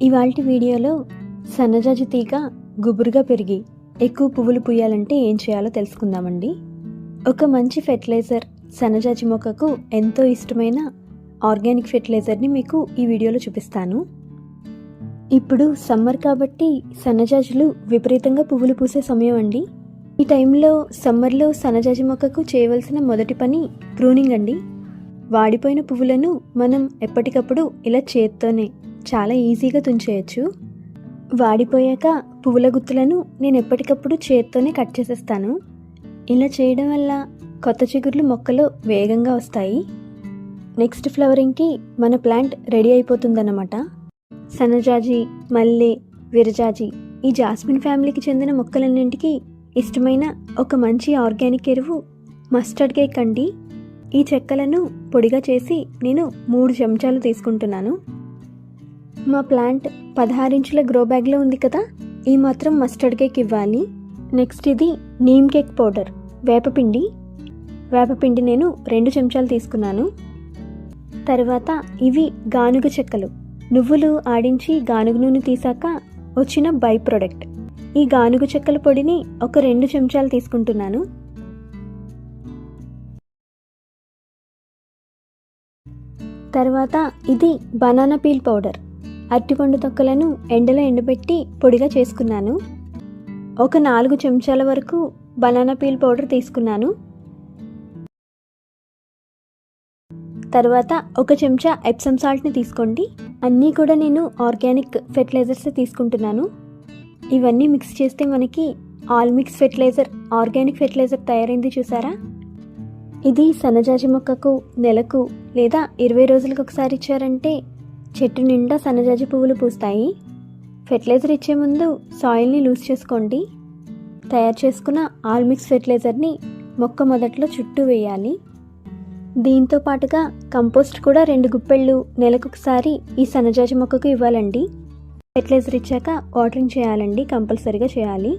ఇవాల్టి వీడియోలో సన్నజాజి తీగ గుబురుగా పెరిగి ఎక్కువ పువ్వులు పూయాలంటే ఏం చేయాలో తెలుసుకుందామండి. ఒక మంచి ఫెర్టిలైజర్ సన్నజాజి మొక్కకు ఎంతో ఇష్టమైన ఆర్గానిక్ ఫెర్టిలైజర్ని మీకు ఈ వీడియోలో చూపిస్తాను. ఇప్పుడు సమ్మర్ కాబట్టి సన్నజాజులు విపరీతంగా పువ్వులు పూసే సమయం అండి. ఈ టైంలో సమ్మర్లో సన్నజాజి మొక్కకు చేయవలసిన మొదటి పని ప్రూనింగ్ అండి. వాడిపోయిన పువ్వులను మనం ఎప్పటికప్పుడు ఇలా చేత్తోనే చాలా ఈజీగా తుంచేయచ్చు. వాడిపోయాక పువ్వుల గుత్తులను నేను ఎప్పటికప్పుడు చేత్తోనే కట్ చేసేస్తాను. ఇలా చేయడం వల్ల కొత్త చిగుర్లు మొక్కలు వేగంగా వస్తాయి. నెక్స్ట్ ఫ్లవరింగ్కి మన ప్లాంట్ రెడీ అయిపోతుందన్నమాట. సన్నజాజి మల్లె విరజాజి ఈ జాస్మిన్ ఫ్యామిలీకి చెందిన మొక్కలన్నింటికి ఇష్టమైన ఒక మంచి ఆర్గానిక్ ఎరువు మస్టర్డ్ కేక్ అండి. ఈ చెక్కలను పొడిగా చేసి నేను మూడు చెంచాలు తీసుకుంటున్నాను. మా ప్లాంట్ పదహారించుల గ్రో బ్యాగ్లో ఉంది కదా ఈ మాత్రం మస్టర్డ్ కేక్ ఇవ్వాలి. నెక్స్ట్ ఇది నీమ్ కేక్ పౌడర్ వేపపిండి వేపపిండి నేను రెండు చెంచాలు తీసుకున్నాను. తర్వాత ఇవి గానుగ చెక్కలు నువ్వులు ఆడించి గానుగ నూనె తీసాక వచ్చిన బై ప్రొడక్ట్. ఈ గానుగ చెక్కల పొడిని ఒక రెండు చెంచాలు తీసుకుంటున్నాను. తర్వాత ఇది బనానా పీల్ పౌడర్ అరటిపండు తొక్కలను ఎండలో ఎండబెట్టి పొడిగా చేసుకున్నాను. ఒక నాలుగు చెంచాల వరకు బనానా పీల్ పౌడర్ తీసుకున్నాను. తర్వాత ఒక చెంచా ఎప్సమ్ సాల్ట్ని తీసుకోండి. అన్నీ కూడా నేను ఆర్గానిక్ ఫెర్టిలైజర్స్ తీసుకుంటున్నాను. ఇవన్నీ మిక్స్ చేస్తే మనకి all mix fertiliser organic fertiliser తయారైంది చూసారా? ఇది సన్నజాజి మొక్కకు నెలకు లేదా ఇరవై రోజులకు ఒకసారి ఇచ్చారంటే చెట్టు నిండా సన్నజాజి పువ్వులు పూస్తాయి. ఫెర్టిలైజర్ ఇచ్చే ముందు సాయిల్ని లూజ్ చేసుకోండి. తయారు చేసుకున్న ఆల్మిక్స్ ఫెర్టిలైజర్ని మొక్క మొదట్లో చుట్టూ వేయాలి. దీంతో పాటుగా కంపోస్ట్ కూడా రెండు గుప్పెళ్ళు నెలకొకసారి ఈ సన్నజాజి మొక్కకు ఇవ్వాలండి. ఫెర్టిలైజర్ ఇచ్చాక వాటరింగ్ చేయాలండి కంపల్సరీగా చేయాలి.